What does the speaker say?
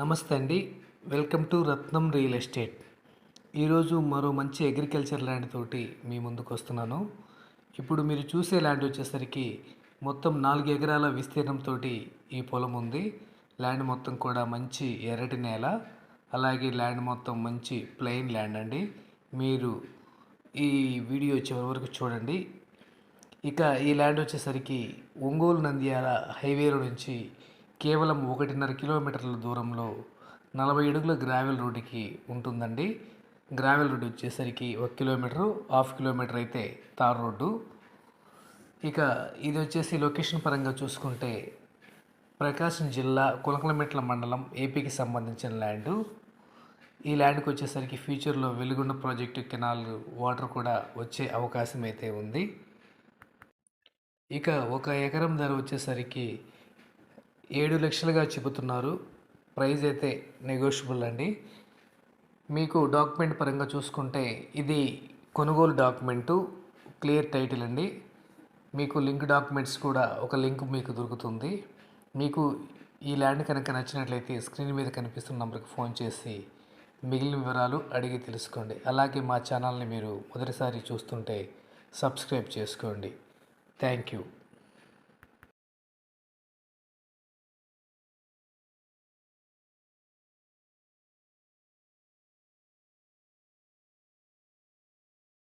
నమస్తే అండి. Welcome to Ratnam real estate. ఈరోజు మరో మంచి అగ్రికల్చర్ ల్యాండ్ తోటి మీ ముందుకు వస్తున్నాను. ఇప్పుడు మీరు చూసే ల్యాండ్ వచ్చేసరికి మొత్తం నాలుగు ఎకరాల విస్తీర్ణంతో ఈ పొలం ఉంది. ల్యాండ్ మొత్తం కూడా మంచి ఎర్రటి నేల అలాగే ల్యాండ్ మొత్తం మంచి ప్లెయిన్ ల్యాండ్ అండి. మీరు ఈ వీడియో చివరి వరకు చూడండి. ఇక ఈ ల్యాండ్ వచ్చేసరికి ఒంగోలు నంద్యాల హైవేలో నుంచి కేవలం ఒకటిన్నర కిలోమీటర్ల దూరంలో నలభై అడుగుల గ్రావెల్ రోడ్డుకి ఉంటుందండి. గ్రావెల్ రోడ్డు వచ్చేసరికి ఒక కిలోమీటరు హాఫ్ కిలోమీటర్ అయితే తార్ రోడ్డు. ఇక ఇది వచ్చేసి లొకేషన్ పరంగా చూసుకుంటే ప్రకాశం జిల్లా కులకలమెట్ల మండలం ఏపీకి సంబంధించిన ల్యాండు. ఈ ల్యాండ్కి వచ్చేసరికి ఫ్యూచర్లో వెలుగుండ ప్రాజెక్టు కెనాల్ వాటర్ కూడా వచ్చే అవకాశం అయితే ఉంది. ఇక ఒక ఎకరం ధర వచ్చేసరికి ఏడు లక్షలుగా చెబుతున్నారు. ప్రైజ్ అయితే నెగోషియబుల్ అండి. మీకు డాక్యుమెంట్ పరంగా చూసుకుంటే ఇది కొనుగోలు డాక్యుమెంటు క్లియర్ టైటిల్ అండి. మీకు లింక్ డాక్యుమెంట్స్ కూడా ఒక లింక్ మీకు దొరుకుతుంది. మీకు ఈ ల్యాండ్ కనుక నచ్చినట్లయితే స్క్రీన్ మీద కనిపిస్తున్న నెంబర్కి ఫోన్ చేసి మిగిలిన వివరాలు అడిగి తెలుసుకోండి. అలాగే మా ఛానల్ని మీరు మొదటిసారి చూస్తుంటే సబ్స్క్రైబ్ చేసుకోండి. Thank you.